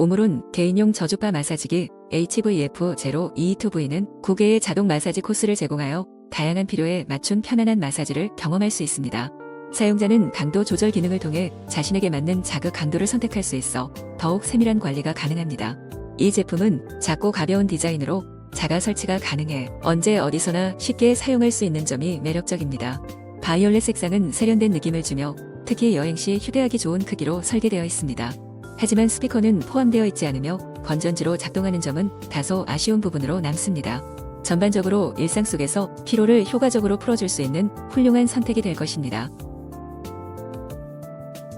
오므론 개인용 저주파 마사지기 HVF0229V는 9개의 자동 마사지 코스를 제공하여 다양한 필요에 맞춘 편안한 마사지를 경험할 수 있습니다. 사용자는 강도 조절 기능을 통해 자신에게 맞는 자극 강도를 선택할 수 있어 더욱 세밀한 관리가 가능합니다. 이 제품은 작고 가벼운 디자인으로 자가 설치가 가능해 언제 어디서나 쉽게 사용할 수 있는 점이 매력적입니다. 바이올렛 색상은 세련된 느낌을 주며 특히 여행 시 휴대하기 좋은 크기로 설계되어 있습니다. 하지만 스피커는 포함되어 있지 않으며 건전지로 작동하는 점은 다소 아쉬운 부분으로 남습니다. 전반적으로 일상 속에서 피로를 효과적으로 풀어줄 수 있는 훌륭한 선택이 될 것입니다.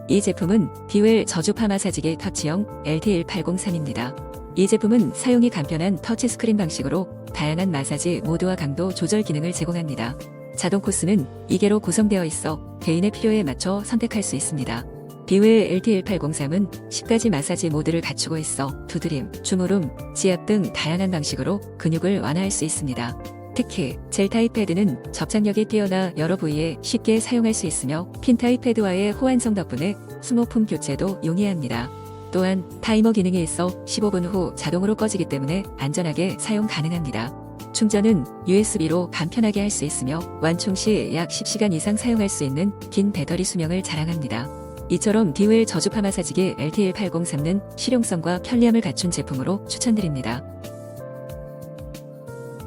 이 제품은 비웰 저주파 마사지기 터치형 LT1803입니다. 이 제품은 사용이 간편한 터치 스크린 방식으로 다양한 마사지 모드와 강도 조절 기능을 제공합니다. 자동 코스는 2개로 구성되어 있어 개인의 필요에 맞춰 선택할 수 있습니다. 비웰 LT1803은 10가지 마사지 모드를 갖추고 있어 두드림, 주무름, 지압 등 다양한 방식으로 근육을 완화할 수 있습니다. 특히 젤 타입 패드는 접착력이 뛰어나 여러 부위에 쉽게 사용할 수 있으며 핀 타입 패드와의 호환성 덕분에 수모품 교체도 용이합니다. 또한 타이머 기능이 있어 15분 후 자동으로 꺼지기 때문에 안전하게 사용 가능합니다. 충전은 USB로 간편하게 할 수 있으며 완충 시 약 10시간 이상 사용할 수 있는 긴 배터리 수명을 자랑합니다. 이처럼 디웰 저주파 마사지기 LT1803는 실용성과 편리함을 갖춘 제품으로 추천드립니다.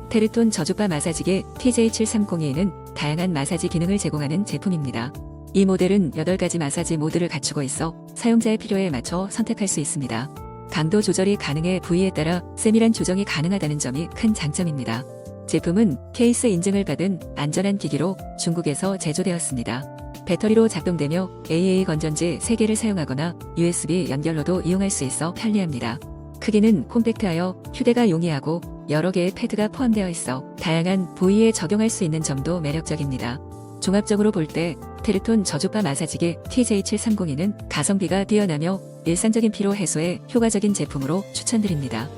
테르톤 저주파 마사지기 TJ7302는 다양한 마사지 기능을 제공하는 제품입니다. 이 모델은 8가지 마사지 모드를 갖추고 있어 사용자의 필요에 맞춰 선택할 수 있습니다. 강도 조절이 가능해 부위에 따라 세밀한 조정이 가능하다는 점이 큰 장점입니다. 제품은 케이스 인증을 받은 안전한 기기로 중국에서 제조되었습니다. 배터리로 작동되며 AA 건전지 3개를 사용하거나 USB 연결로도 이용할 수 있어 편리합니다. 크기는 콤팩트하여 휴대가 용이하고 여러 개의 패드가 포함되어 있어 다양한 부위에 적용할 수 있는 점도 매력적입니다. 종합적으로 볼때 테르톤 저주파 마사지기 TJ7302는 가성비가 뛰어나며 일상적인 피로 해소에 효과적인 제품으로 추천드립니다.